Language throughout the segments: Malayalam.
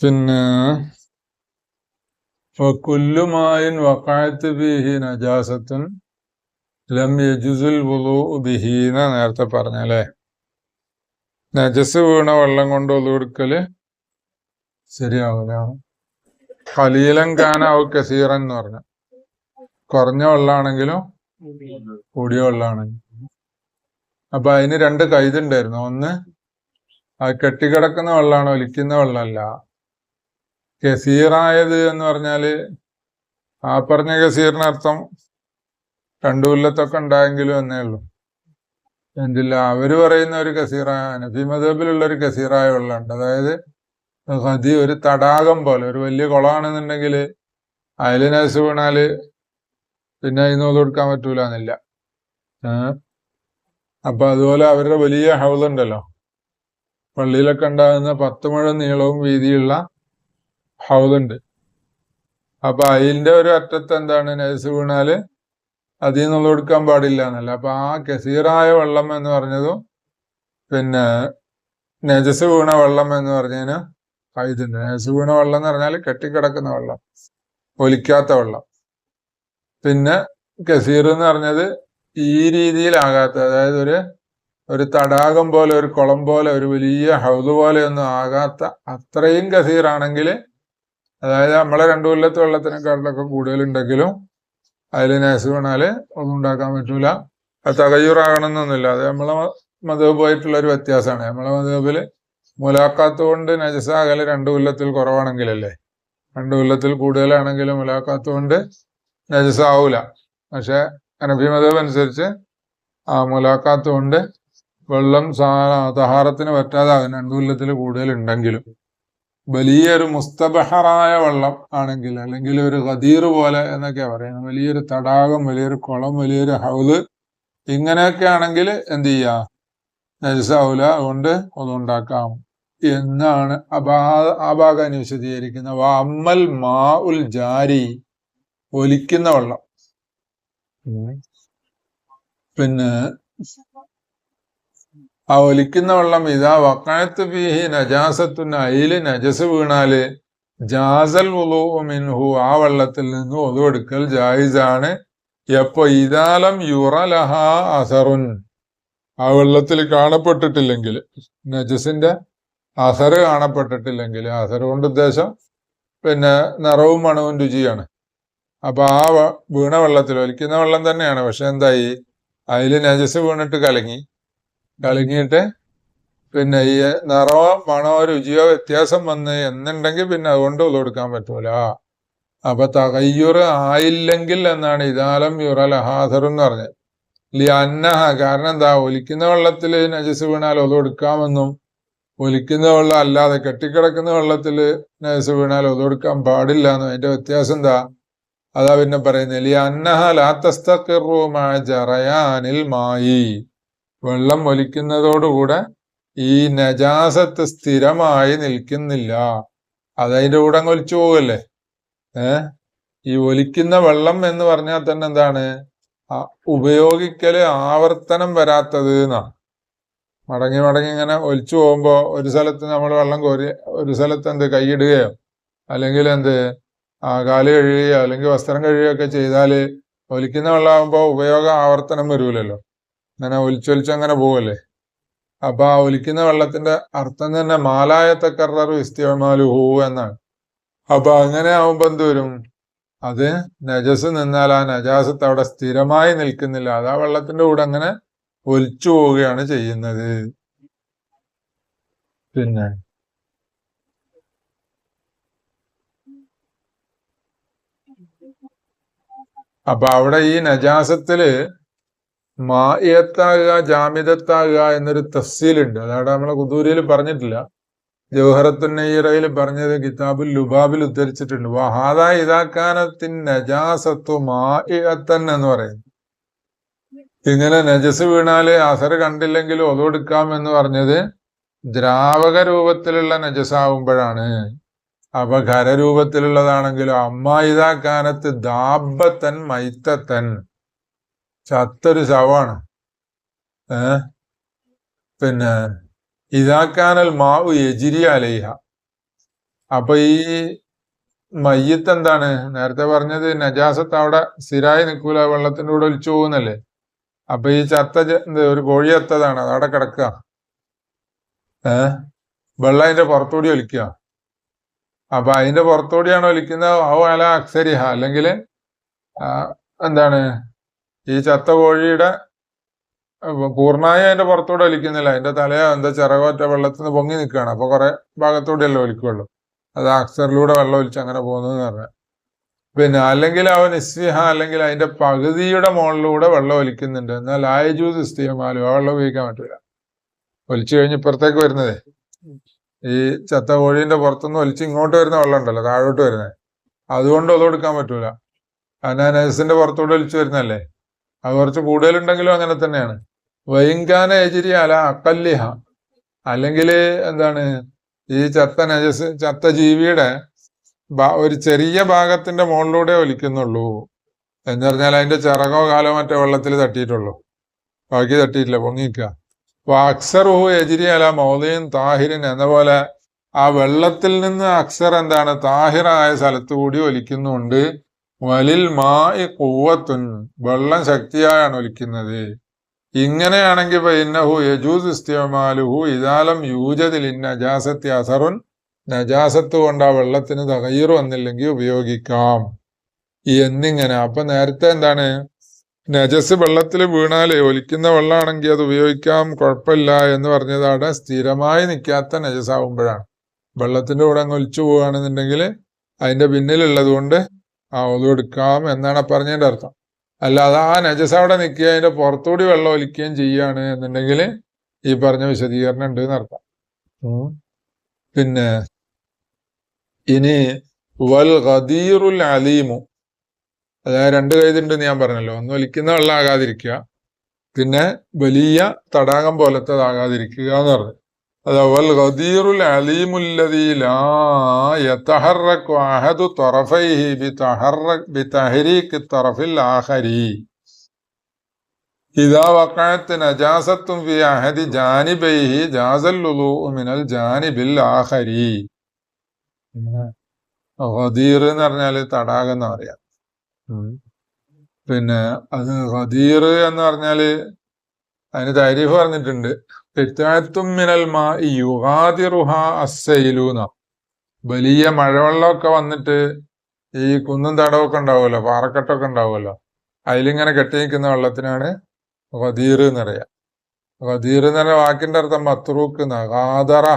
പിന്നെ കുല്ലുമായിൻ വക്കായത്ത് ബിഹി ലം യജുസുൽ വുളു ബിഹീന നേരത്തെ പറഞ്ഞല്ലേ? നജസ് വീണ വെള്ളം കൊണ്ട് ഒതുകൊടുക്കൽ ശരിയാവില്ല കലീലം കാനാവ് കസീറൻ എന്ന് പറഞ്ഞു. കുറഞ്ഞ വെള്ളമാണെങ്കിലും കൂടിയ വെള്ളമാണെങ്കിലും അപ്പൊ അതിന് രണ്ട് കൈതുണ്ടായിരുന്നു. ഒന്ന് അത് കെട്ടിക്കിടക്കുന്ന വെള്ളമാണ് ഒലിക്കുന്ന വെള്ളമല്ല. കസീറായത് എന്ന് പറഞ്ഞാൽ ആ പറഞ്ഞ കസീറിനർത്ഥം രണ്ടു കൊല്ലത്തൊക്കെ ഉണ്ടായെങ്കിലും എന്നേ ഉള്ളൂ. എന്തില്ല അവർ പറയുന്ന ഒരു കസീറ നബി മദബിലുള്ള ഒരു കസീറായ വെള്ളമുണ്ട്. അതായത് ഹദി ഒരു തടാകം പോലെ ഒരു വലിയ കുളമാണെന്നുണ്ടെങ്കിൽ അതിൽ നസ് വീണാൽ പിന്നെ അതിന് കൊടുക്കാൻ പറ്റൂല എന്നില്ല അപ്പൊ അതുപോലെ അവരുടെ വലിയ ഹൗസ് ഉണ്ടല്ലോ പള്ളിയിലൊക്കെ ഉണ്ടാകുന്ന പത്ത് മുഴം നീളവും വീതിയുള്ള ഹൗലുണ്ട് അപ്പൊ അതിന്റെ ഒരു അറ്റത്ത് എന്താണ്? നസ് വീണാൽ അതിൽ നിന്നുള്ള കൊടുക്കാൻ പാടില്ല എന്നല്ല. അപ്പൊ ആ കസീറായ വെള്ളം എന്ന് പറഞ്ഞതും പിന്നെ നജസ് വീണ വെള്ളം എന്ന് പറഞ്ഞതിന് ഇതുണ്ട്. നജസ് വീണ വെള്ളം എന്ന് പറഞ്ഞാൽ കെട്ടിക്കിടക്കുന്ന വെള്ളം. ഒലിക്കാത്ത വെള്ളം. പിന്നെ കസീർ എന്ന് പറഞ്ഞത് ഈ രീതിയിലാകാത്ത അതായത് ഒരു ഒരു തടാകം പോലെ ഒരു കുളം പോലെ ഒരു വലിയ ഹൗദ് പോലെ ഒന്നും ആകാത്ത അത്രയും കസീറാണെങ്കിൽ അതായത് നമ്മളെ രണ്ടു കൊല്ലത്തെ വെള്ളത്തിനെക്കാട്ടിലൊക്കെ കൂടുതലുണ്ടെങ്കിലും അതിൽ നേസ് വീണാൽ ഒന്നും ഉണ്ടാക്കാൻ പറ്റൂല. അത് തകയ്യൂറാകണമെന്നൊന്നുമില്ല. അത് നമ്മളെ മതബ് പോയിട്ടുള്ള ഒരു വ്യത്യാസമാണ്. നമ്മളെ മതബിൽ മുലാക്കാത്ത് കൊണ്ട് നജസാകൽ രണ്ടു കൊല്ലത്തിൽ കുറവാണെങ്കിലല്ലേ? രണ്ടു കൊല്ലത്തിൽ കൂടുതലാണെങ്കിലും മുലാക്കാത്ത് കൊണ്ട് നജസാവൂല പക്ഷെ അനബി മതബ് അനുസരിച്ച് ആ മുലാക്കാത്ത് കൊണ്ട് വെള്ളം സാ തഹാറത്തിന് പറ്റാതാകും രണ്ടു കൊല്ലത്തിൽ കൂടുതലുണ്ടെങ്കിലും വലിയൊരു മുസ്തബഹറായ വെള്ളം ആണെങ്കിൽ അല്ലെങ്കിൽ ഒരു ഖദീർ പോലെ എന്നൊക്കെയാ പറയുന്നത് വലിയൊരു തടാകം വലിയൊരു കുളം വലിയൊരു ഹൗൽ ഇങ്ങനെയൊക്കെ ആണെങ്കിൽ എന്ത് ചെയ്യാ? നജസാവുല അതുകൊണ്ട് ഒന്നുണ്ടാക്കാം എന്നാണ് ഭാഗം വിശദീകരിക്കുന്നത് അമ്മൽ മാ ഉൽ ജാരി ഒലിക്കുന്ന വെള്ളം. പിന്നെ ആ ഒലിക്കുന്ന വെള്ളം ഇതാ വക്കാഴത്ത് ബീഹി നജാസത്തുന്ന അയിൽ നജസ് വീണാൽ ജാസൽ മിൻഹു ആ വെള്ളത്തിൽ നിന്ന് ഒതുവെടുക്കൽ ജായിസാണ്. എപ്പോ ഇതാലം യുറലഹ അസറുൻ. ആ വെള്ളത്തിൽ കാണപ്പെട്ടിട്ടില്ലെങ്കിൽ നജസിന്റെ അസറ് കാണപ്പെട്ടിട്ടില്ലെങ്കിൽ അസർ കൊണ്ട് ഉദ്ദേശം പിന്നെ നിറവും മണവും രുചിയാണ്. അപ്പൊ ആ വീണ വെള്ളത്തിൽ ഒലിക്കുന്ന വെള്ളം തന്നെയാണ്. പക്ഷെ എന്തായി? അതിൽ നജസ് വീണിട്ട് കലങ്ങി. കലങ്ങിയിട്ട് പിന്നെ ഈ നിറമോ മണമോ രുചിയോ വ്യത്യാസം വന്ന് എന്നുണ്ടെങ്കിൽ പിന്നെ അതുകൊണ്ട് കൊടുക്കാൻ പറ്റൂല. അപ്പൊ തകയ്യുറ് ആയില്ലെങ്കിൽ എന്നാണ് ഇതാലം യുറൽ അഹാദർ എന്ന് പറഞ്ഞത്. ലി അന്നഹ കാരണം എന്താ? ഒലിക്കുന്ന വെള്ളത്തിൽ നജസ് വീണാൽ ഒതു കൊടുക്കാമെന്നും ഒലിക്കുന്ന വെള്ളം അല്ലാതെ കെട്ടിക്കിടക്കുന്ന വെള്ളത്തിൽ നജസ് വീണാൽ ഒതു കൊടുക്കാൻ പാടില്ല എന്നും. അതിന്റെ വ്യത്യാസം എന്താ? അതാ പിന്നെ പറയുന്നത്. ലി അന്നഹ ലാത്തസ്തക്കിറുമായ ജറയാനിൽ മായി. വെള്ളം ഒലിക്കുന്നതോടുകൂടെ ഈ നജാസത്ത് സ്ഥിരമായി നിൽക്കുന്നില്ല. അതതിന്റെ കൂടെ അങ്ങ് ഒലിച്ചു പോകല്ലേ? ഏ? ഈ ഒലിക്കുന്ന വെള്ളം എന്ന് പറഞ്ഞാൽ തന്നെ എന്താണ്? ഉപയോഗിക്കൽ ആവർത്തനം വരാത്തത് എന്നാണ്. മടങ്ങി മടങ്ങി ഇങ്ങനെ ഒലിച്ചു പോകുമ്പോൾ ഒരു സ്ഥലത്ത് നമ്മൾ വെള്ളം കോരി ഒരു സ്ഥലത്ത് എന്ത് കൈയിടുകയോ അല്ലെങ്കിൽ എന്ത് ആ കാൽ കഴുകുകയോ അല്ലെങ്കിൽ വസ്ത്രം കഴുകുകയോ ഒക്കെ ചെയ്താൽ ഒലിക്കുന്ന വെള്ളമാകുമ്പോൾ ഉപയോഗ ആവർത്തനം വരൂലല്ലോ. അങ്ങനെ ഒലിച്ചൊലിച്ച് അങ്ങനെ പോവല്ലേ? അപ്പൊ ആ ഒലിക്കുന്ന വെള്ളത്തിന്റെ അർത്ഥം തന്നെ മാലായ വിസ്തീർണാലു ഹൂ എന്നാണ്. അപ്പൊ അങ്ങനെ ആവുമ്പോ എന്ത് വരും? അത് നജസ് നിന്നാൽ ആ നജാസത്ത് അവിടെ സ്ഥിരമായി നിൽക്കുന്നില്ല. അത് ആ വെള്ളത്തിന്റെ കൂടെ അങ്ങനെ ഒലിച്ചു പോവുകയാണ് ചെയ്യുന്നത്. പിന്നെ അപ്പൊ അവിടെ ഈ നജാസത്തിൽ മായത്താകുക ജാമിതത്താകുക എന്നൊരു തഫ്സീലുണ്ട്. അതവിടെ നമ്മളെ കുതൂരിയിൽ പറഞ്ഞിട്ടില്ല. ജവഹറത്തുന്നീറയിൽ പറഞ്ഞത് കിതാബുൽ ലുബാബിൽ ഉദ്ധരിച്ചിട്ടുണ്ട്. വഹാദ ഇതാക്കാനത്തിൻ നജാസത്വ മായത്തൻ എന്ന് പറയുന്നു. ഇങ്ങനെ നജസ് വീണാൽ അസർ കണ്ടില്ലെങ്കിലും ഒതുകൊടുക്കാം എന്ന് പറഞ്ഞത് ദ്രാവക രൂപത്തിലുള്ള നജസാവുമ്പോഴാണ്. അപ്പൊ ഖരരൂപത്തിലുള്ളതാണെങ്കിലും അമ്മ ഇതാക്കാനത്ത് ദാബത്തൻ മൈത്തത്തൻ. ചത്തൊരു ശവമാണ്. ഏ? പിന്നെ ഇതാക്കാനൽ മാവ് എജിരി അലൈഹ. അപ്പൊ ഈ മയ്യത്ത് എന്താണ് നേരത്തെ പറഞ്ഞത് നജാസത്ത് അവിടെ സ്ഥിരായി നിൽക്കൂല വെള്ളത്തിന്റെ കൂടെ ഒലിച്ചു പോകുന്നല്ലേ? അപ്പൊ ഈ ചത്ത ഒരു കോഴി ചത്തതാണ് അതവിടെ കിടക്കുക ഏ? വെള്ളം അതിന്റെ പുറത്തോടി ഒലിക്കുക അപ്പൊ അതിന്റെ പുറത്തോടിയാണ് ഒലിക്കുന്നത്? ഔ അല അക്സരിഹ അല്ലെങ്കിൽ എന്താണ്? ഈ ചത്ത കോഴിയുടെ കൂർണായ അതിന്റെ പുറത്തൂടെ ഒലിക്കുന്നില്ല. അതിന്റെ തലയോ എന്താ ചിറകോറ്റ വെള്ളത്തിൽ നിന്ന് പൊങ്ങി നിൽക്കുകയാണ്. അപ്പൊ കുറെ ഭാഗത്തൂടെയല്ലേ ഒലിക്കുള്ളൂ. അത് അക്സറിലൂടെ വെള്ളം ഒലിച്ച് അങ്ങനെ പോകുന്നു എന്ന് പറഞ്ഞാൽ. പിന്നെ അല്ലെങ്കിൽ അവൻ ഇസ്വിഹ അല്ലെങ്കിൽ അതിന്റെ പകുതിയുടെ മുകളിലൂടെ വെള്ളം ഒലിക്കുന്നുണ്ട്. എന്നാൽ ആയജൂസ് ഇസ്തിയമാലും ആ വെള്ളം ഉപയോഗിക്കാൻ പറ്റില്ല ഒലിച്ചു കഴിഞ്ഞ് ഇപ്പുറത്തേക്ക് വരുന്നതേ. ഈ ചത്ത കോഴീന്റെ പുറത്തുനിന്ന് ഒലിച്ച് ഇങ്ങോട്ട് വരുന്ന വെള്ളം ഉണ്ടല്ലോ താഴോട്ട് വരുന്നത്. അതുകൊണ്ട് ഒതുകൊടുക്കാൻ പറ്റൂല. അനാനസിന്റെ പുറത്തൂടെ ഒലിച്ചു വരുന്നല്ലേ അത് കുറച്ച് കൂടുതലുണ്ടെങ്കിലും അങ്ങനെ തന്നെയാണ്. വൈങ്കാന എജിരി അല അക്കല്ലിഹ. അല്ലെങ്കിൽ എന്താണ് ഈ ചത്ത നജസ് ചത്ത ജീവിയുടെ ഒരു ചെറിയ ഭാഗത്തിന്റെ മുകളിലൂടെ ഒലിക്കുന്നുള്ളൂ എന്ന് പറഞ്ഞാൽ അതിന്റെ ചിറകോ കാലോ മറ്റോ വെള്ളത്തിൽ തട്ടിയിട്ടുള്ളൂ. ബാക്കി തട്ടിയിട്ടില്ല പൊങ്ങിക്കുക അപ്പൊ അക്സറുഹു എജിരി അല മൗലയും താഹിരിൻ എന്ന പോലെ ആ വെള്ളത്തിൽ നിന്ന് അക്സർ എന്താണ് താഹിറായ സ്ഥലത്തു കൂടി ഒലിക്കുന്നുണ്ട്. വലിൽ മാ കൂവത്തുൻ വെള്ളം ശക്തിയായാണ് ഒലിക്കുന്നത്. ഇങ്ങനെയാണെങ്കിൽ ഇന്നഹു യജൂസ് ഇസ്തിമാലുഹു ഇതാലം യൂജതിൽ നജാസത്തി അസറുൻ നജാസത്ത് കൊണ്ട് ആ വെള്ളത്തിന് തകയ്യർ വന്നില്ലെങ്കിൽ ഉപയോഗിക്കാം. എന്നിങ്ങനെ അപ്പൊ നേരത്തെ എന്താണ്? നജസ് വെള്ളത്തിൽ വീണാലേ ഒലിക്കുന്ന വെള്ളമാണെങ്കിൽ അത് ഉപയോഗിക്കാം കുഴപ്പമില്ല എന്ന് പറഞ്ഞതാണ്. സ്ഥിരമായി നിൽക്കാത്ത നജസാവുമ്പോഴാണ്. വെള്ളത്തിന്റെ കൂടെ അങ്ങ് ഒലിച്ചു പോവുകയാണെന്നുണ്ടെങ്കിൽ അതിന്റെ പിന്നിലുള്ളത് കൊണ്ട് ആ ഒതുവെടുക്കാം എന്നാണ് പറഞ്ഞതിന്റെ പറഞ്ഞതിന്റെ അർത്ഥം. അല്ലാതെ ആ നജസ് അവിടെ നിൽക്കുക അതിന്റെ പുറത്തുകൂടി വെള്ളം ഒലിക്കുകയും ചെയ്യാണ് എന്നുണ്ടെങ്കിൽ ഈ പറഞ്ഞ വിശദീകരണം ഉണ്ട് എന്നർത്ഥം പിന്നെ ഇനി വൽ ഖദീറുൽ അലീമു. അതായത് രണ്ട് കൈതുണ്ടെന്ന് ഞാൻ പറഞ്ഞല്ലോ. ഒന്ന് ഒലിക്കുന്ന വെള്ളം ആകാതിരിക്കുക പിന്നെ വലിയ തടാകം പോലത്തതാകാതിരിക്കുക എന്ന് പറഞ്ഞു. അത് വൽ ഖദീറുൽ അലീമുല്ലദീ ലാ യതഹറകു അഹദു തറഫൈഹി ബിതഹറക് ബിതഹരീക് തറഫിൽ ആഖരി. ഖദീർ എന്ന് പറഞ്ഞാൽ തടാകം എന്ന് പറയാം. പിന്നെ അത് ഖദീർ എന്ന് പറഞ്ഞാൽ അതിന് താരിഫ് പറഞ്ഞിട്ടുണ്ട്. പിത്താത്തും മിനൽ മാ യുഗാദിറുഹ അസ്സൈലൂന വലിയ മഴവെള്ളമൊക്കെ വന്നിട്ട് ഈ കുന്നും തടവൊക്കെ ഉണ്ടാവുമല്ലോ പാറക്കെട്ടൊക്കെ ഉണ്ടാവുമല്ലോ. അതിലിങ്ങനെ കെട്ടി നിൽക്കുന്ന വെള്ളത്തിനാണ് വധീർ എന്ന് പറയാം ഖദീർ എന്ന് പറഞ്ഞ വാക്കിന്റെ അർത്ഥം മത്രൂക്ക്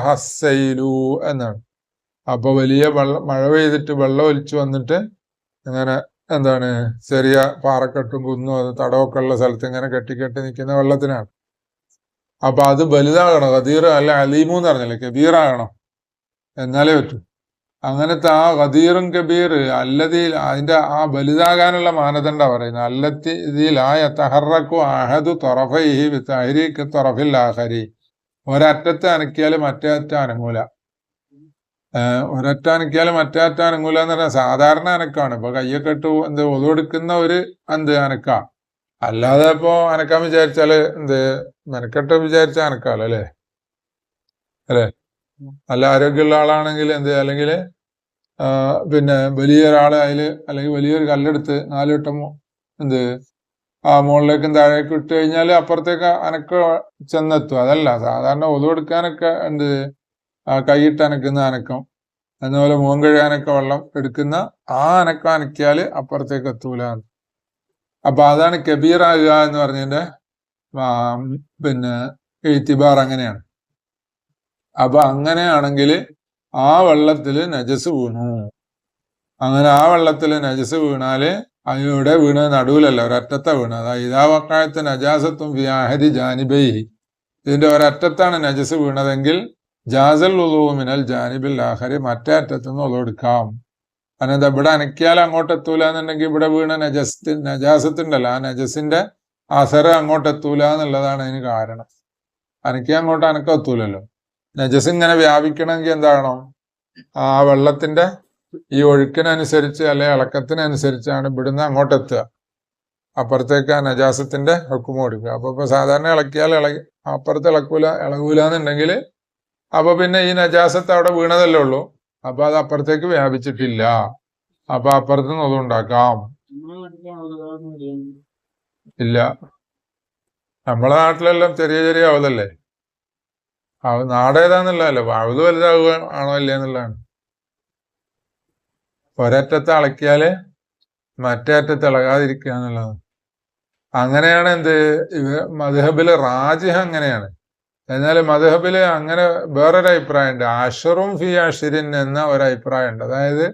ഹസ്സൈലു എന്നാണ്. അപ്പൊ വലിയ വെള്ളം മഴ പെയ്തിട്ട് വെള്ളം ഒലിച്ചു വന്നിട്ട് ഇങ്ങനെ എന്താണ് ചെറിയ പാറക്കെട്ടും കുന്നും അത് തടവൊക്കെ ഉള്ള സ്ഥലത്ത് ഇങ്ങനെ കെട്ടി കെട്ടി നിൽക്കുന്ന വെള്ളത്തിനാണ്. അപ്പൊ അത് വലുതാകണം. ഖദീർ അല്ല അലീമു എന്ന് പറഞ്ഞല്ലേ? കബീറാകണം. എന്നാലേ പറ്റൂ. അങ്ങനത്തെ ആ ഖദീറും കബീർ അല്ലതി അതിന്റെ ആ വലുതാകാനുള്ള മാനദണ്ഡ പറയുന്നത്. അല്ലത്തി ഇതിൽ ആ യതഹറക്കു അഹദു തൊറഫൈഹി തഹരീക്ക് തൊറഫിൽ ആഹരി ഒരറ്റത്ത് അനക്കിയാൽ മറ്റേ അറ്റം അനങ്ങൂല. ഒരറ്റ അനക്കിയാൽ മറ്റേ അറ്റം അനങ്ങൂല എന്ന് പറഞ്ഞാൽ സാധാരണ അനക്കാണ്. ഇപ്പൊ കയ്യൊക്കെ ഇട്ട് എന്ത് ഒതുവെടുക്കുന്ന ഒരു എന്ത് അനക്ക. അല്ലാതെ ഇപ്പോ അനക്കാൻ വിചാരിച്ചാൽ എന്ത്? മെനക്കെട്ട് വിചാരിച്ചാൽ അനക്കാലോ അല്ലേ? അല്ലേ? നല്ല ആരോഗ്യമുള്ള ആളാണെങ്കിൽ എന്ത്? അല്ലെങ്കിൽ പിന്നെ വലിയ അതിൽ അല്ലെങ്കിൽ വലിയൊരു കല്ലെടുത്ത് നാല് എന്ത്? ആ മുകളിലേക്കും താഴേക്കും ഇട്ട് കഴിഞ്ഞാൽ അപ്പുറത്തേക്ക് അനക്ക ചെന്നെത്തും. അതല്ല സാധാരണ ഒതുവെടുക്കാനൊക്കെ എന്ത്? കൈയിട്ട് അനക്കുന്ന അനക്കം. എന്നപോലെ മുഖം കഴുകാനൊക്കെ വെള്ളം എടുക്കുന്ന ആ അനക്കം അനക്കിയാൽ അപ്പുറത്തേക്ക് എത്തൂല അപ്പൊ അതാണ് കബീറാകുക എന്ന് പറഞ്ഞതിന്റെ പിന്നെ എഴുത്തിബാർ അങ്ങനെയാണ്. അപ്പൊ അങ്ങനെയാണെങ്കിൽ ആ വെള്ളത്തിൽ നജസ് വീണു. അങ്ങനെ ആ വെള്ളത്തിൽ നജസ് വീണാൽ അതിലൂടെ വീണ് നടുവിലല്ല ഒരറ്റത്തെ വീണ് അതായത് ഇതാ വക്കായത്ത് നജാസത്തും വ്യാഹരി ജാനിബൈഹി. ഇതിന്റെ ഒരറ്റത്താണ് നജസ് വീണതെങ്കിൽ ജാസൽ ഉളു മിനൽ ജാനിബിൽ ആഹരി മറ്റേ അറ്റത്തുനിന്ന് ഉളവെടുക്കാം അതെന്താ ഇവിടെ അനക്കിയാൽ അങ്ങോട്ട് എത്തൂല എന്നുണ്ടെങ്കിൽ ഇവിടെ വീണ നജസ് നജാസത്തുണ്ടല്ലോ. ആ നജസിന്റെ അസർ അങ്ങോട്ട് എത്തൂല എന്നുള്ളതാണ് അതിന് കാരണം. അനക്കിയാൽ അങ്ങോട്ട് അനക്കം എത്തൂലല്ലോ. നജസ് ഇങ്ങനെ വ്യാപിക്കണമെങ്കിൽ എന്താണോ ആ വെള്ളത്തിന്റെ ഈ ഒഴുക്കിനനുസരിച്ച് അല്ലെ ഇളക്കത്തിനനുസരിച്ചാണ് ഇവിടുന്ന് അങ്ങോട്ട് എത്തുക. അപ്പുറത്തേക്ക് ആ നജാസത്തിന്റെ ഒക്കുമ കൊടുക്കുക അപ്പൊ ഇപ്പൊ സാധാരണ ഇളക്കിയാൽ ഇള അപ്പുറത്ത് ഇളക്കൂല ഇളകൂല എന്നുണ്ടെങ്കിൽ അപ്പൊ പിന്നെ ഈ നജാസത്ത് അവിടെ വീണതല്ലേ ഉള്ളൂ. അപ്പൊ അത് അപ്പുറത്തേക്ക് വ്യാപിച്ചിട്ടില്ല. അപ്പൊ അപ്പുറത്ത് നിന്ന് അതുണ്ടാക്കാം ഇല്ല. നമ്മളെ നാട്ടിലെല്ലാം ചെറിയ ചെറിയ അവതല്ലേ അവ നാടേതാന്നുള്ളതല്ല. അവത് വലുതാവുക ആണോ ഇല്ല എന്നുള്ളതാണ് ഒരറ്റത്ത് അളക്കിയാൽ മറ്റേ അറ്റത്ത് ഇളകാതിരിക്കുക എന്നുള്ളതാണ്. അങ്ങനെയാണ് എന്ത്? ഇവ മധുഹബിൽ റാജിഹ് അങ്ങനെയാണ്. എന്നാൽ മധുഹബിൽ അങ്ങനെ വേറൊരു അഭിപ്രായമുണ്ട് അഷറും ഫി അഷിരിൻ എന്ന ഒരു അതായത്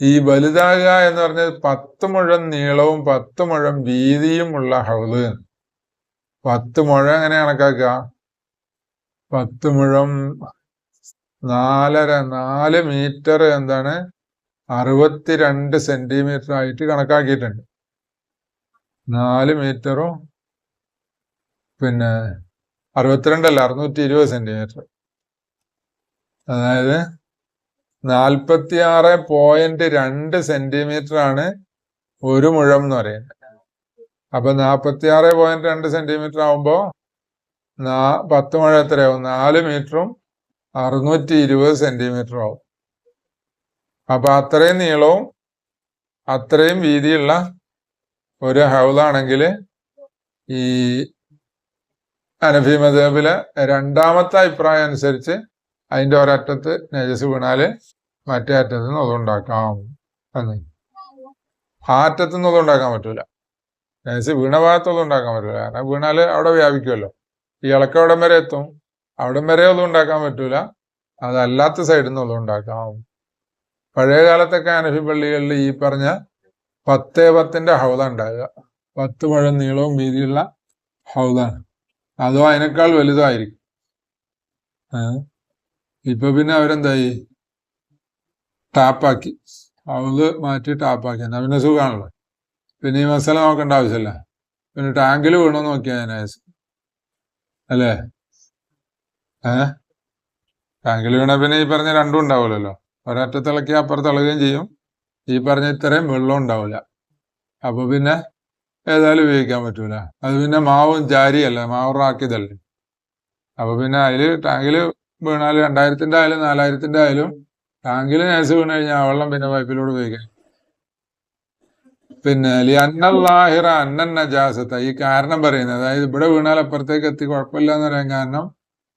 ഈ വലുതാകുക എന്ന് പറഞ്ഞത് പത്ത് മുഴം നീളവും പത്ത് മുഴം വീതിയും ഉള്ള ഹൗൾ. പത്ത് മുഴ എങ്ങനെ കണക്കാക്കുക? പത്ത് മുഴം നാലര നാല് മീറ്റർ എന്താണ്? അറുപത്തിരണ്ട് സെന്റിമീറ്റർ ആയിട്ട് കണക്കാക്കിയിട്ടുണ്ട്. നാല് മീറ്ററും പിന്നെ അറുപത്തിരണ്ടല്ല അറുന്നൂറ്റി ഇരുപത് സെന്റിമീറ്റർ അതായത് നാൽപ്പത്തി ആറ് പോയിന്റ് രണ്ട് സെന്റിമീറ്റർ ആണ് ഒരു മുഴം എന്ന് പറയുന്നത്. അപ്പൊ നാൽപ്പത്തി ആറ് പോയിന്റ് രണ്ട് സെന്റിമീറ്റർ ആവുമ്പോ നാ പത്ത് മുഴ എത്രയാവും? നാല് മീറ്ററും അറുന്നൂറ്റി ഇരുപത് സെന്റിമീറ്റർ ആവും. അപ്പൊ അത്രയും നീളവും അത്രയും വീതിയുള്ള ഒരു ഹൗലാണെങ്കിൽ ഈ അനഫി മദേബിലെ രണ്ടാമത്തെ അഭിപ്രായം അനുസരിച്ച് അതിന്റെ ഒരറ്റത്ത് നജസ് വീണാൽ മറ്റേ അറ്റത്ത് നിന്ന് അതുണ്ടാക്കാം എന്ന്. ആ അറ്റത്ത് നിന്ന് അതുണ്ടാക്കാൻ പറ്റൂല. നജസ് വീണ ഭാഗത്ത് ഉണ്ടാക്കാൻ പറ്റൂല. കാരണം വീണാൽ അവിടെ വ്യാപിക്കുമല്ലോ. ഈ ഇളക്ക അവിടം വരെ എത്തും. അവിടം വരെ ഒന്നും ഉണ്ടാക്കാൻ പറ്റൂല. അതല്ലാത്ത സൈഡിൽ നിന്ന് ഉണ്ടാക്കാം. പഴയ കാലത്തൊക്കെ അനഫി പള്ളികളിൽ ഈ പറഞ്ഞ പത്തേ പത്തിന്റെ ഹൗദ ഉണ്ടാകുക പത്ത് മുഴം നീളവും വീതിയുള്ള ഹൗദാണ് അതോ അതിനേക്കാൾ വലുതായിരിക്കും. ഇപ്പൊ പിന്നെ അവരെന്തായി? ടാപ്പാക്കി. അവൾ മാറ്റി ടാപ്പാക്കി. എന്നാ പിന്നെ സുഖമാണല്ലോ പിന്നെ ഈ മസാല നോക്കേണ്ട ആവശ്യമില്ല പിന്നെ ടാങ്കിൽ വീണോ നോക്കിയാ ഞാൻ അല്ലേ? ഏ? ടാങ്കിൽ വീണ പിന്നെ ഈ പറഞ്ഞ രണ്ടും ഉണ്ടാവില്ലല്ലോ ഒരറ്റത്തിളക്കി അപ്പുറത്തിളകുകയും ചെയ്യും. ഈ പറഞ്ഞ ഇത്രയും വെള്ളം ഉണ്ടാവില്ല. അപ്പൊ പിന്നെ ഏതായാലും ഉപയോഗിക്കാൻ പറ്റൂല. അത് പിന്നെ മാവും ജാരിയല്ല? മാവ് റാക്കിയതല്ലേ? അപ്പൊ പിന്നെ അതിൽ ടാങ്കിൽ വീണാൽ രണ്ടായിരത്തിന്റെ ആയാലും നാലായിരത്തിന്റെ ആയാലും ടാങ്കിൽ നേസ് വീണ് കഴിഞ്ഞാൽ വെള്ളം പിന്നെ പൈപ്പിലൂടെ ഉപയോഗിക്കാം. പിന്നെ അന്നല്ലാഹിറ അന്നൻ നജാസത്ത ഈ കാരണം പറയുന്നത് അതായത് ഇവിടെ വീണാൽ അപ്പുറത്തേക്ക് എത്തി കുഴപ്പമില്ല എന്ന് പറയാൻ കാരണം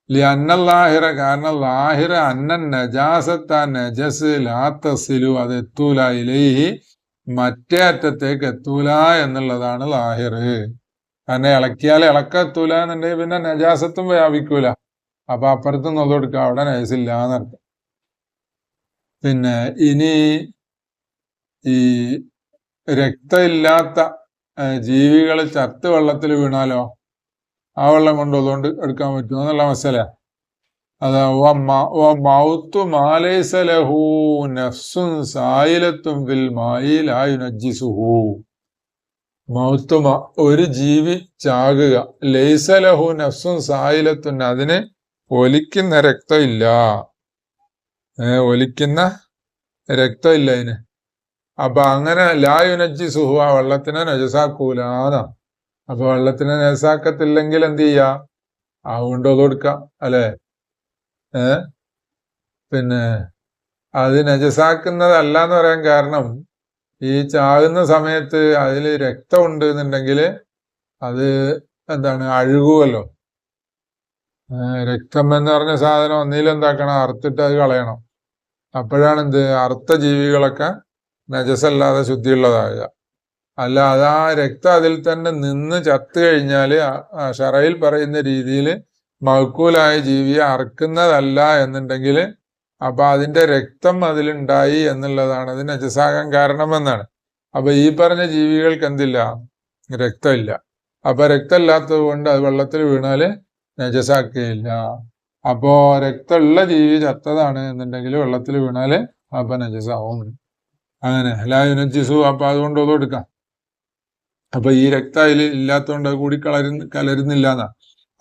ലി അന്നല്ലാഹിറ കാരണം ലാഹിറ അന്നൻ നജാസത്ത നജസ് ലാത്തസിലു അത് എത്തൂല ഇലൈഹി മറ്റേ അറ്റത്തേക്ക് എത്തൂല എന്നുള്ളതാണ് ലാഹിർ. കാരണം ഇളക്കിയാൽ ഇളക്ക എത്തൂല എന്നുണ്ടെങ്കിൽ പിന്നെ നജാസത്തും വ്യാപിക്കൂല. അപ്പൊ അപ്പുറത്ത് നൊതെടുക്കുക അവിടെ നജസില്ല എന്നർത്ഥം പിന്നെ ഇനി ഈ രക്തമില്ലാത്ത ജീവികൾ ചത്ത് വെള്ളത്തിൽ വീണാലോ? ആ വെള്ളം കൊണ്ട് അതുകൊണ്ട് എടുക്കാൻ പറ്റുമോ? എന്നുള്ള മസല അത് സായിലത്തും ഒരു ജീവി ചാകുക. ലൈസലഹു നഫ്സുൻ സായിലത്തുൻ അതിന് ഒലിക്കുന്ന രക്തമില്ല. ഒലിക്കുന്ന രക്തമില്ല അതിന്. അപ്പൊ അങ്ങനെ ലായുനജി സുഹു ആ വെള്ളത്തിനെ നജസാക്കൂലാന്ന. അപ്പൊ വെള്ളത്തിനെ നജസാക്കത്തില്ലെങ്കിൽ എന്ത് ചെയ്യാ? അതുകൊണ്ട് അത് കൊടുക്കാം അല്ലെ? പിന്നെ അത് നജസാക്കുന്നതല്ല എന്ന് പറയാൻ കാരണം ഈ ചാകുന്ന സമയത്ത് അതിൽ രക്തമുണ്ട് എന്നുണ്ടെങ്കിൽ അത് എന്താണ് അഴുകുമല്ലോ രക്തം എന്ന് പറഞ്ഞ സാധനം ഒന്നിലും എന്താക്കണം? അറുത്തിട്ട് അത് കളയണം. അപ്പോഴാണ് എന്ത് അറുത്ത ജീവികളൊക്കെ നജസല്ലാതെ ശുദ്ധിയുള്ളതാകുക അല്ലാതെ ആ രക്തം അതിൽ തന്നെ നിന്ന് ചത്തു കഴിഞ്ഞാൽ ഷറയിൽ പറയുന്ന രീതിയിൽ മഹക്കൂലായ ജീവിയെ അറുക്കുന്നതല്ല എന്നുണ്ടെങ്കിൽ അപ്പൊ അതിന്റെ രക്തം അതിലുണ്ടായി എന്നുള്ളതാണ്. അത് നജസാകാൻ കാരണമെന്നാണ്. അപ്പൊ ഈ പറഞ്ഞ ജീവികൾക്ക് എന്തില്ല? രക്തമില്ല. അപ്പൊ രക്തമില്ലാത്തത് കൊണ്ട് അത് വെള്ളത്തിൽ വീണാൽ നജസാക്കുകയില്ല. അപ്പോ രക്തമുള്ള ജീവി ചത്തതാണ് എന്നുണ്ടെങ്കിൽ വെള്ളത്തിൽ വീണാൽ അപ്പൊ നജസാവും. അങ്ങനെ. ലായുനജിസു അപ്പൊ അതുകൊണ്ട് അത് എടുക്കാം അപ്പൊ ഈ രക്തം അതിൽ ഇല്ലാത്തതുകൊണ്ട് കൂടി കളരുന്ന കലരുന്നില്ല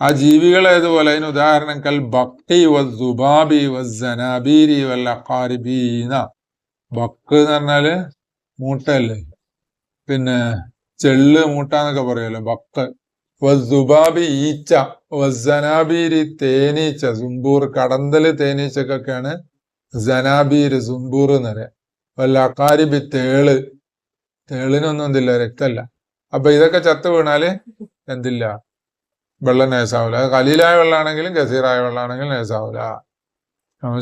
ആ ജീവികൾ ഏതുപോലെ അതിന് ഉദാഹരണം കൽ ബക്കി വസുബാബി വസനാബീരി വല്ലഖാരിബീന ബക്ക് എന്ന് പറഞ്ഞാൽ മൂട്ടല്ലേ പിന്നെ ചെള്ള് മൂട്ട എന്നൊക്കെ പറയുമല്ലോ ബക്ക് വസുബാബി ഈച്ച വസനാബീരി തേനീച്ച സുംബൂർ കടന്തൽ തേനീച്ചക്കൊക്കെയാണ് ജനാബീര് സുംബൂർ എന്ന് പറയാം. അക്കാരിബി തേൾ. തേളിനൊന്നും എന്തില്ല രക്തമല്ല അപ്പൊ ഇതൊക്കെ ചത്ത് വീണാൽ എന്തില്ല? വെള്ളം നേസാവൂല അത് കലീലായ വെള്ളമാണെങ്കിലും ഗസീറായ വെള്ളമാണെങ്കിലും നേസാവൂല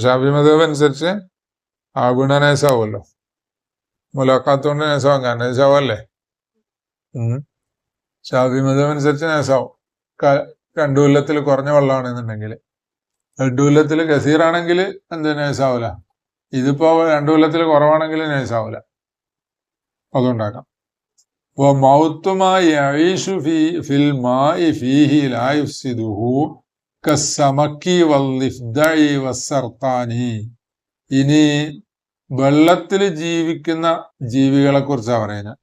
ഷാഫി അനുസരിച്ച് ആ വീണ നേസാവുമല്ലോ മുലാഖാത്തോണ്ട് നേസാവും കാരണം നേസാവല്ലേ ഷാഫി അനുസരിച്ച് നേസാവും രണ്ടു കൊല്ലത്തിൽ കുറഞ്ഞ വെള്ളമാണെന്നുണ്ടെങ്കിൽ രണ്ടു കൊല്ലത്തിൽ ഗസീറാണെങ്കിൽ എന്ത് നേസാവൂല ഇതിപ്പോ രണ്ടു കൊല്ലത്തിൽ കുറവാണെങ്കിൽ നേസാവൂല അതുണ്ടാക്കാം. وموتما يعيش في في الماء فيه لا يفسده كالسمك والضفدع والسرطان ഇനി വെള്ളത്തിൽ ജീവിക്കുന്ന ജീവികളെ കുറിച്ചാണ് പറയുന്നത്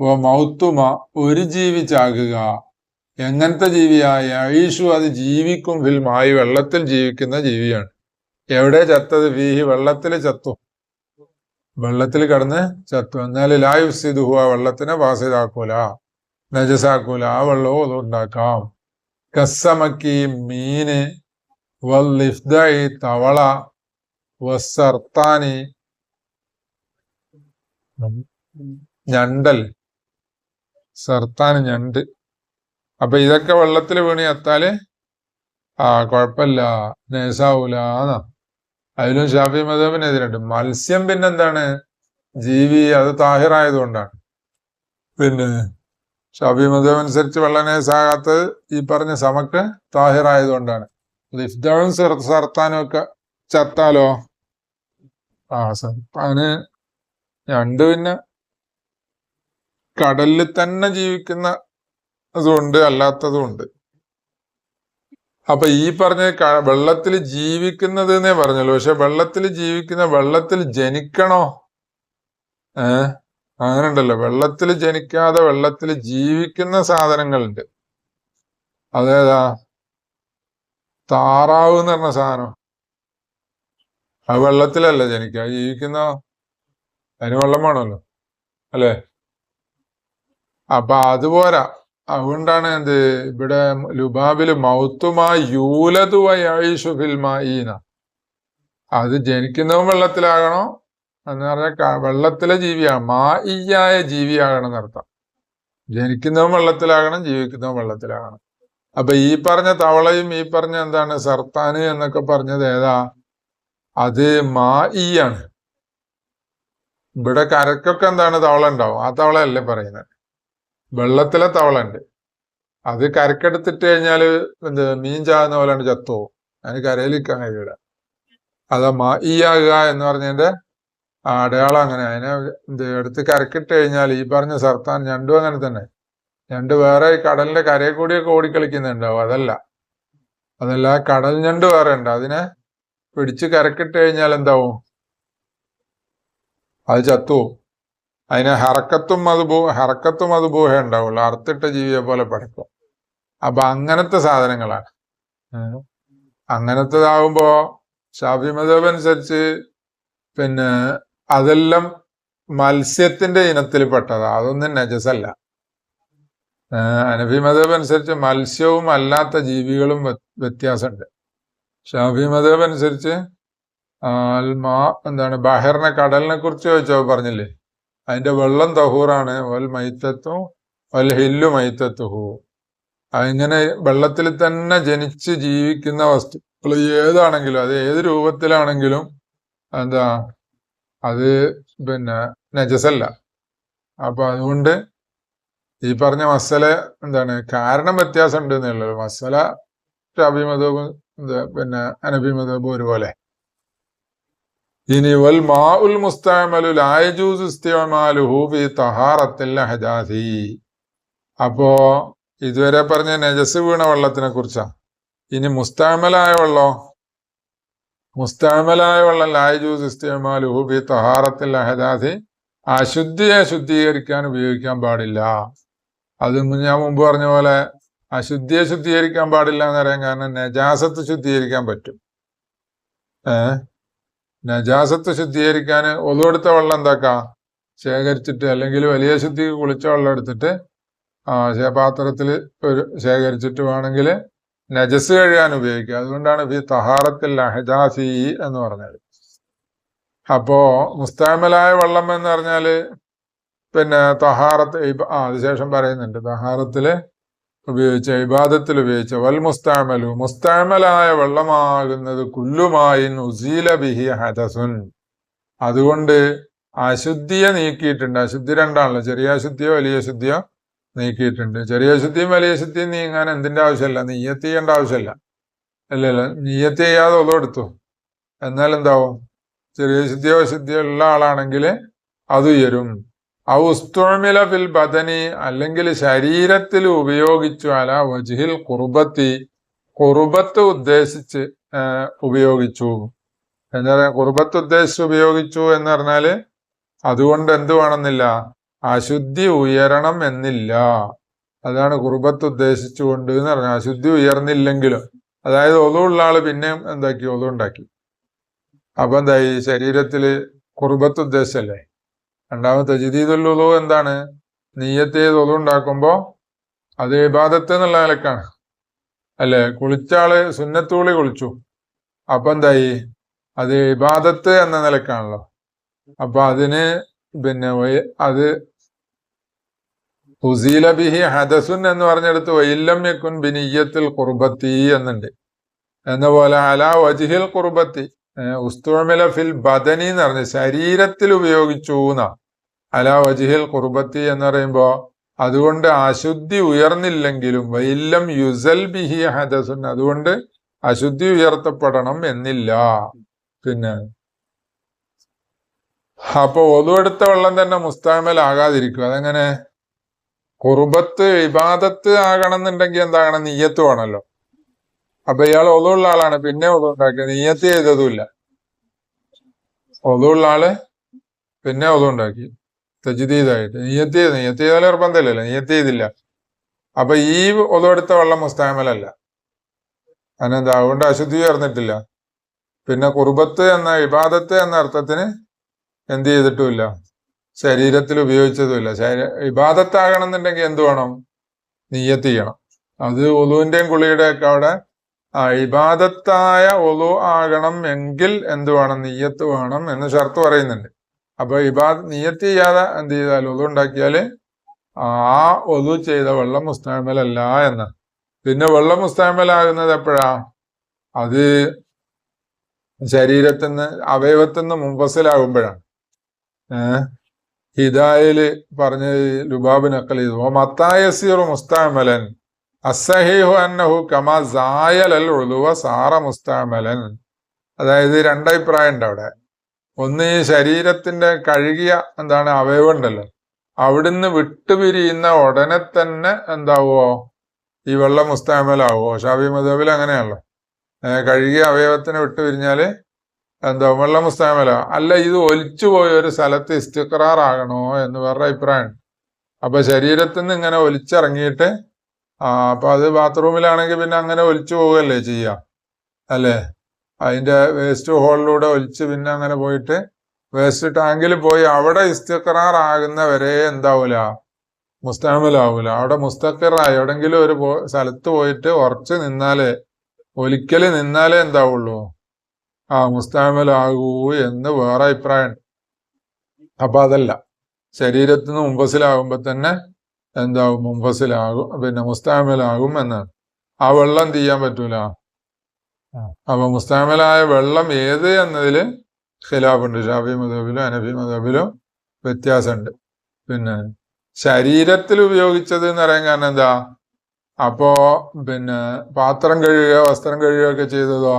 ഓ മൗത്തുമ ഒരു ജീവി ചാകുക എങ്ങനത്തെ ജീവിയായ ഐഷു അത് ജീവിക്കും ഫിൽമായി വെള്ളത്തിൽ ജീവിക്കുന്ന ജീവിയാണ് എവിടെ ചത്തത് ഫീഹി വെള്ളത്തിൽ ചത്തു വെള്ളത്തിൽ കിടന്ന് ചത്തു. എന്നാൽ ലായുസിദുഹു ആ വെള്ളത്തിനെ വാസിതാക്കൂല നജസാക്കൂല ആ വെള്ളവും അത് ഉണ്ടാക്കാം. കസ്സമക്കി മീന് വല്ലിഫ്ദായി തവള വസർത്താനി ഞണ്ടൽ സർത്താൻ ഞണ്ട്. അപ്പൊ ഇതൊക്കെ വെള്ളത്തിൽ വീണ് എത്താൽ ആ കുഴപ്പമില്ല നേസാവൂല എന്നാ. അതിലും ഷാഫി മതബിനെതിരുണ്ട് മത്സ്യം പിന്നെന്താണ്? ജീവി അത് താഹിറായതുകൊണ്ടാണ്. പിന്നെ ഷാഫി മതബ് അനുസരിച്ച് വെള്ളനെ നേസാകാത്തത് ഈ പറഞ്ഞ സമക്ക് താഹിറായതുകൊണ്ടാണ്. ലിഫ്ദവും സർത്താനും ഒക്കെ ചത്താലോ? ആ സർത്താന് ഞണ്ട് പിന്നെ കടലിൽ തന്നെ ജീവിക്കുന്ന അതുണ്ട് അല്ലാത്തതും ഉണ്ട്. അപ്പൊ ഈ പറഞ്ഞ വെള്ളത്തിൽ ജീവിക്കുന്നത് എന്നേ പറഞ്ഞല്ലോ. പക്ഷെ വെള്ളത്തിൽ ജീവിക്കുന്ന വെള്ളത്തിൽ ജനിക്കണോ? ഏ? അങ്ങനെ ഉണ്ടല്ലോ വെള്ളത്തിൽ ജനിക്കാതെ വെള്ളത്തിൽ ജീവിക്കുന്ന സാധനങ്ങളുണ്ട്. അതേതാ? താറാവ് എന്ന് പറഞ്ഞ സാധനം. അത് വെള്ളത്തിലല്ല ജനിക്കുക. ജീവിക്കുന്ന അതിന് വെള്ളം വേണമല്ലോ. അല്ലേ? അപ്പൊ അതുപോരാ. അതുകൊണ്ടാണ് എന്ത്? ഇവിടെ ലുബാബിൽ മൗത്തുമായി യൂലതു വയീഷുഫിൽമായിന അത് ജനിക്കുന്നതും വെള്ളത്തിലാകണോ? എന്ന് പറഞ്ഞാൽ വെള്ളത്തിലെ ജീവിയാണ് മായിയായ ജീവിയാകണം എന്നർത്ഥം ജനിക്കുന്നതും വെള്ളത്തിലാകണം ജീവിക്കുന്നതും വെള്ളത്തിലാകണം. അപ്പൊ ഈ പറഞ്ഞ തവളയും ഈ പറഞ്ഞ എന്താണ് സർത്താന് എന്നൊക്കെ പറഞ്ഞത് ഏതാ? അത് മായിയാണ് ഇവിടെ കരക്കൊക്കെ എന്താണ് തവള ഉണ്ടാവും? ആ തവളയല്ലേ പറയുന്നത്. വെള്ളത്തിലെ തവളണ്ട് അത് കരക്കെടുത്തിട്ട് കഴിഞ്ഞാൽ എന്ത് മീൻ ചാകുന്ന പോലെയാണ് ചത്തോ. അതിന് കരയിലിരിക്കാൻ കഴിയൂല. അതാ മായിയാകുക എന്ന് പറഞ്ഞതിന്റെ അടയാളം അങ്ങനെ. അതിനെ എന്ത് എടുത്ത് കരക്കിട്ട് കഴിഞ്ഞാൽ ഈ പറഞ്ഞ സർത്താൻ ഞണ്ടും അങ്ങനെ തന്നെ. ഞണ്ട് വേറെ കടലിന്റെ കരയിൽ കൂടിയൊക്കെ ഓടിക്കളിക്കുന്നുണ്ടാവും. അതല്ല. അതല്ല കടൽ ഞണ്ട് വേറെ ഉണ്ട്. അതിനെ പിടിച്ച് കരക്കിട്ട് കഴിഞ്ഞാൽ എന്താവും? അത് ചത്തുപോകും അതിന് ഹറക്കത്തും അത് ഹറക്കത്തും അത് ബോഹേ ഉണ്ടാവുള്ളൂ. അറുത്തിട്ട ജീവിയെ പോലെ പഠിക്കും. അപ്പൊ അങ്ങനത്തെ സാധനങ്ങളാണ്. അങ്ങനത്തതാവുമ്പോ ഷാഫി അനുസരിച്ച് പിന്നെ അതെല്ലാം മത്സ്യത്തിന്റെ ഇനത്തിൽ പെട്ടതാ. അതൊന്നും നജസല്ല. അനഫി മതബ് അനുസരിച്ച് മത്സ്യവും അല്ലാത്ത ജീവികളും വ്യത്യാസമുണ്ട് ഷാഫി മതബ് അനുസരിച്ച് എന്താണ് ബഹറിനെ കടലിനെ കുറിച്ച് ചോദിച്ചോ പറഞ്ഞില്ലേ? അതിന്റെ വെള്ളം തഹൂറാണ്. വൽ മൈത്തത്വം വൽ ഹില്ലു മൈത്തത്തുഹു അങ്ങനെ വെള്ളത്തിൽ തന്നെ ജനിച്ച് ജീവിക്കുന്ന വസ്തുക്കൾ ഏതാണെങ്കിലും അത് ഏത് രൂപത്തിലാണെങ്കിലും എന്താ അത് പിന്നെ നജസല്ല. അപ്പൊ അതുകൊണ്ട് ഈ പറഞ്ഞ മസല എന്താണ് കാരണം വ്യത്യാസം ഉണ്ട് എന്നുള്ളത് മസല ഷാബി മതവും പിന്നെ അനബി മതവും ഒരുപോലെ. ഇനി വൽ മാഉൽ മുസ്തമലു ലായജൂസ് ഇസ്തിമാലുഹു ഫി തഹാറത്തിൽ ഹജാസി അപ്പോ ഇതുവരെ പറഞ്ഞ നജസ് വീണ വെള്ളത്തിനെ കുറിച്ചാ. ഇനി മുസ്താമലായ വെള്ളോ? മുസ്താമലായ വെള്ളം ലായജൂസ് ഇസ്തിമാലുഹു ഫി തഹാറത്തിൽ ഹജാസി അശുദ്ധിയെ ശുദ്ധീകരിക്കാൻ ഉപയോഗിക്കാൻ പാടില്ല. അത് ഞാൻ മുമ്പ് പറഞ്ഞ പോലെ അശുദ്ധിയെ ശുദ്ധീകരിക്കാൻ പാടില്ല എന്ന് പറയാൻ കാരണം നജാസത്ത് ശുദ്ധീകരിക്കാൻ പറ്റും. ഏഹ് നജാസത്ത് ശുദ്ധീകരിക്കാൻ ഒതുവെടുത്ത വെള്ളം എന്താക്കാം? ശേഖരിച്ചിട്ട് അല്ലെങ്കിൽ വലിയ ശുദ്ധി കുളിച്ച വെള്ളം എടുത്തിട്ട് പാത്രത്തിൽ ഒരു ശേഖരിച്ചിട്ട് വേണമെങ്കിൽ നജസ് കഴുകാൻ ഉപയോഗിക്കുക. അതുകൊണ്ടാണ് ഈ തഹാറത്തിൽ അഹജാസി എന്ന് പറഞ്ഞത്. അപ്പോ മുസ്താമലായ വെള്ളം എന്ന് പറഞ്ഞാൽ പിന്നെ തഹാറത്ത് ഇബ- ആ പറയുന്നുണ്ട് തഹാറത്തിൽ ഉപയോഗിച്ച ഇബാദത്തിൽ ഉപയോഗിച്ച വൽ മുസ്താമലു. മുസ്താമലായ വെള്ളമാകുന്നത് കുല്ലുമായിൻ ഉസീല ബിഹി ഹദസുൻ. അതുകൊണ്ട് അശുദ്ധിയെ നീക്കിയിട്ടുണ്ട്. അശുദ്ധി രണ്ടാണല്ലോ. ചെറിയ അശുദ്ധിയോ വലിയ ശുദ്ധിയോ നീക്കിയിട്ടുണ്ട്. ചെറിയ അശുദ്ധിയും വലിയ ശുദ്ധിയും നീങ്ങാൻ എന്തിന്റെ ആവശ്യമില്ല? നീയത്ത് ചെയ്യേണ്ട ആവശ്യമില്ല. അല്ലല്ല നീയത്ത് ചെയ്യാതെ ഒതെടുത്തു എന്നാൽ എന്താവും? ചെറിയ ശുദ്ധിയോ അശുദ്ധിയോ ഉള്ള ആളാണെങ്കിൽ അത് ഉയരും. ഔസ്തുമില ഫിൽ ബദനി അല്ലെങ്കിൽ ശരീരത്തിൽ ഉപയോഗിച്ചു അല വജിഹിൽ കുർബത്തി കുർബത്ത് ഉദ്ദേശിച്ച് ഉപയോഗിച്ചു. എന്താ പറയാ കുർബത്ത് ഉദ്ദേശിച്ച് ഉപയോഗിച്ചു എന്ന് പറഞ്ഞാൽ അതുകൊണ്ട് എന്ത് വേണമെന്നില്ല? അശുദ്ധി ഉയരണം എന്നില്ല. അതാണ് കുർബത്ത് ഉദ്ദേശിച്ചുകൊണ്ട് എന്ന് പറഞ്ഞാൽ അശുദ്ധി ഉയർന്നില്ലെങ്കിലും. അതായത് ഒതുള്ള ആൾ പിന്നെയും എന്താക്കി? ഒതുണ്ടാക്കി അപ്പൊ എന്തായി? ശരീരത്തിൽ കുർബത്ത് ഉദ്ദേശല്ലേ രണ്ടാമത്തെ ജദീദുല്ലുലു എന്താണ്? നീയത്തെ ചെയ്ത് ഒതു ഉണ്ടാക്കുമ്പോ അത് ഇബാദത്ത് എന്നുള്ള നിലക്കാണ്. അല്ലേ? കുളിച്ചാൾ സുന്നത്തൂളി കുളിച്ചു. അപ്പൊ എന്തായി? അത് ഇബാദത്ത് എന്ന നിലക്കാണല്ലോ. അപ്പൊ അതിന് പിന്നെ അത് ഹുസീലബിഹി ബിഹി ഹദസുൻ എന്ന് പറഞ്ഞെടുത്ത് വൈല്ലം യക്കുൻ ബിനിയത്തിൽ കുർബത്തി എന്നുണ്ട്. എന്ന പോലെ അല വജിഹിൽ കുർബത്തി. ഉസ്തുമില ഫിൽ ബദനി എന്ന് പറഞ്ഞ ശരീരത്തിൽ ഉപയോഗിച്ചു എന്നാ അല വജിഹിൽ കുർബത്തി എന്ന് പറയുമ്പോ അതുകൊണ്ട് അശുദ്ധി ഉയർന്നില്ലെങ്കിലും വൈല്ലം യുസൽ ബിഹി ഹദസുൻ അതുകൊണ്ട് അശുദ്ധി ഉയർത്തപ്പെടണം എന്നില്ല. പിന്നെ അപ്പൊ ഒതുവെടുത്ത വെള്ളം തന്നെ മുസ്താമലാകാതിരിക്കും അതെങ്ങനെ? കുറുബത്ത് വിവാദത്ത് ആകണം എന്നുണ്ടെങ്കിൽ എന്താകണം നീയത്ത് വേണമല്ലോ. അപ്പൊ ഇയാൾ ഒതുള്ള ആളാണ്. പിന്നെ ഒതു ഉണ്ടാക്കിയത്. നീയത്ത് ചെയ്തതുമില്ല. ഒതുള്ള ആൾ പിന്നെ ഒതു ഉണ്ടാക്കി. തജ്ദീദായിട്ട്. നീയത്ത് ചെയ്ത് നീയത്ത് ചെയ്താൽ നിർബന്ധമില്ലല്ലോ നീയത്ത് ചെയ്തില്ല അപ്പൊ ഈ ഒതുവെടുത്ത വെള്ളം മുസ്താമലല്ല അതിനെന്താ? അതുകൊണ്ട് അശുദ്ധി ചേർന്നിട്ടില്ല പിന്നെ കുർബത്ത് എന്ന ഇബാദത്ത് എന്ന അർത്ഥത്തിന് എന്ത് ചെയ്തിട്ടുമില്ല. ശരീരത്തിൽ ഉപയോഗിച്ചതുമില്ല. ശരീര ഇബാദത്താകണം എന്നുണ്ടെങ്കിൽ എന്ത് വേണം? നീയത്ത് ചെയ്യണം. അത് ഒലുവിന്റെയും കുളിയുടെയൊക്കെ അവിടെ ആ ഇബാദത്തായ ഒലു ആകണം എങ്കിൽ എന്ത് വേണം? നീയത്ത് വേണം എന്ന് ഷർത്ത് പറയുന്നുണ്ട്. അപ്പൊ ഇബാദ് നീയത്ത് ചെയ്യാതെ എന്ത് ചെയ്താൽ ഒതു ഉണ്ടാക്കിയാൽ ആ ഒതു ചെയ്ത വെള്ളം മുസ്താമലല്ല എന്ന്. പിന്നെ വെള്ളം മുസ്താമലാകുന്നത് എപ്പോഴാ? അത് ശരീരത്തിന്ന് അവയവത്തിന്ന് മുമ്പസിലാകുമ്പോഴാണ് ഏഹ് ഹിദായിൽ പറഞ്ഞ ലുബാബ് നക്കൽ ചെയ്തു. മത്തായസീറു മുസ്താമലൻ അസഹിഹു അന്നഹു കമാ സായലൽ ഉളുവ സാറ മുസ്താമലൻ അതായത് രണ്ടഭിപ്രായം ഉണ്ട് അവിടെ. ഒന്ന് ഈ ശരീരത്തിന്റെ കഴുകിയ എന്താണ് അവയവം ഉണ്ടല്ലോ അവിടുന്ന് വിട്ടുപിരിയുന്ന ഉടനെ തന്നെ എന്താവോ? ഈ വെള്ളം മുസ്താമലാവോ? ഷാബി മദബിൽ അങ്ങനെയാണല്ലോ. കഴുകിയ അവയവത്തിന് വിട്ടുപിരിഞ്ഞാൽ എന്താ വെള്ളം മുസ്താമലാവും അല്ല ഇത് ഒലിച്ചു പോയ ഒരു സ്ഥലത്ത് ഇസ്തിക്രാറാകണോ എന്ന് വേറെ അഭിപ്രായം. അപ്പൊ ശരീരത്തിൽ നിന്ന് ഇങ്ങനെ ഒലിച്ചിറങ്ങിയിട്ട് ആ അപ്പൊ അത് ബാത്റൂമിലാണെങ്കിൽ പിന്നെ അങ്ങനെ ഒലിച്ചു പോവുകയല്ലേ ചെയ്യാ? അല്ലേ? അതിന്റെ വേസ്റ്റ് ഹോളിലൂടെ ഒലിച്ച് പിന്നെ അങ്ങനെ പോയിട്ട് വേസ്റ്റ് ടാങ്കിൽ പോയി അവിടെ ഇസ്തക്കറാറാകുന്ന വരെ എന്താവൂല? മുസ്താമിലാവൂല അവിടെ മുസ്തക്കറായി എവിടെങ്കിലും ഒരു സ്ഥലത്ത് പോയിട്ട് ഉറച്ച് നിന്നാലേ ഒലിക്കൽ നിന്നാലേ എന്താവുള്ളൂ? ആ മുസ്താമിലാകൂ എന്ന് വേറെ അഭിപ്രായം അപ്പൊ അതല്ല. ശരീരത്തിൽ നിന്ന് മുമ്പസിലാകുമ്പോ തന്നെ എന്താവും? മുമ്പസിലാകും. പിന്നെ മുസ്താമിലാകും എന്നാണ്. ആ വെള്ളം ചെയ്യാൻ പറ്റൂല. അപ്പൊ മുസ്താമലായ വെള്ളം ഏത് എന്നതിൽ ഖിലാഫുണ്ട്. ഷാഫി മതബിലും അനഫി മതബിലും വ്യത്യാസമുണ്ട്. പിന്നെ ശരീരത്തിൽ ഉപയോഗിച്ചത് എന്ന് പറയാൻ കാരണം എന്താ? അപ്പോ പിന്നെ പാത്രം കഴുകുക വസ്ത്രം കഴുകുക ഒക്കെ ചെയ്തതോ?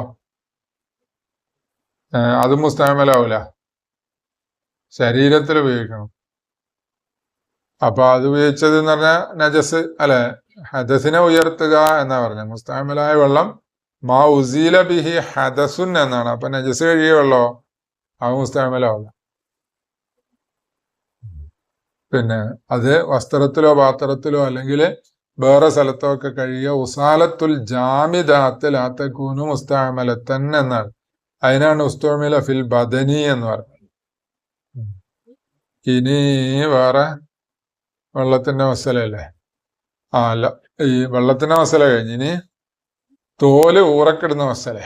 അത് മുസ്താമലാവൂല. ശരീരത്തിൽ ഉപയോഗിക്കണം. അപ്പൊ അത് ഉപയോഗിച്ചത് എന്ന് പറഞ്ഞാൽ നജസ് അല്ലെ? ഹജസിനെ ഉയർത്തുക എന്നാ പറഞ്ഞ മുസ്താമലായ വെള്ളം മാ ഉസീല ബിഹി ഹദസുൻ എന്നാണ്. അപ്പൊ നജസ് കഴിയുള്ളോ? ആ മുസ്താമലാവില്ല പിന്നെ അത് വസ്ത്രത്തിലോ പാത്രത്തിലോ അല്ലെങ്കിൽ വേറെ സ്ഥലത്തോ ഒക്കെ കഴിയുക ഉസാലത്തുൽ ജാമിദാത്തിൽ ആത്തക്കൂനു മുസ്താമലത്തൻ എന്നാണ്. അതിനാണ് ഉസ്തോമില ഫിൽ ബദനി എന്ന് പറഞ്ഞത്. ഇനി വേറെ വെള്ളത്തിന്റെ മസലല്ലേ ആ അല്ല ഈ വെള്ളത്തിന്റെ മസല കഴിഞ്ഞ് ഇനി തോൽ ഊറക്കിടുന്ന മസല